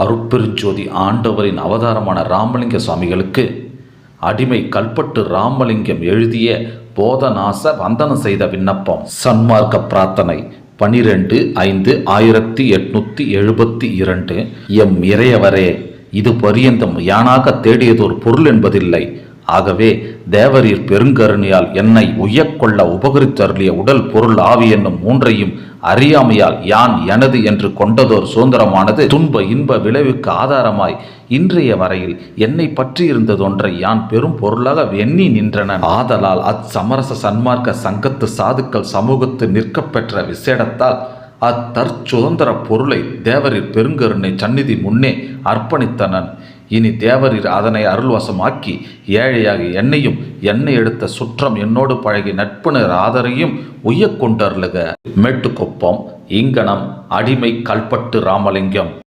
அருட்பெருஞ்சோதி ஆண்டவரின் அவதாரமான ராமலிங்க சுவாமிகளுக்கு அடிமை கல்பட்டு ராமலிங்கம் எழுதிய போதநாச வந்தனம் செய்த விண்ணப்பம். சன்மார்க்க பிரார்த்தனை பனிரெண்டு ஐந்து ஆயிரத்தி எட்நூத்தி எழுபத்தி இரண்டு. எம் இறையவரே இது பரியந்தம் யானாக தேடியதொரு பொருள் என்பதில்லை. ஆகவே தேவரீர் பெருங்கருணையால் என்னை உய்யக்கொள்ள உபகரித்தருளிய உடல் பொருள் ஆவி என்னும் மூன்றையும் அறியாமையால் யான் எனது என்று கொண்டதோர் சுதந்திரமானது. துன்ப இன்ப விளைவுக்கு ஆதாரமாய் இன்றைய வரையில் என்னை பற்றி இருந்ததொன்றை யான் பெரும் பொருளாக எண்ணி நின்றன. ஆதலால் அச்சமரச சன்மார்க்க சங்கத்து சாதுக்கள் சமூகத்து நிற்கப்பெற்ற விசேடத்தால் அத்தற்சுதந்திர பொருளை தேவரின் பெருங்கருணை சந்நிதி முன்னே அர்ப்பணித்தனன். இனி தேவரீர் அதனை அருள்வசமாக்கி ஏழையாக என்னையும் என்னை எடுத்த சுற்றம் என்னோடு பழகி நட்புணர் ஆதரையும் உய்ய கொண்டருளுக. மேட்டுக்குப்பம் இங்கனம் அடிமை கல்பட்டு ராமலிங்கம்.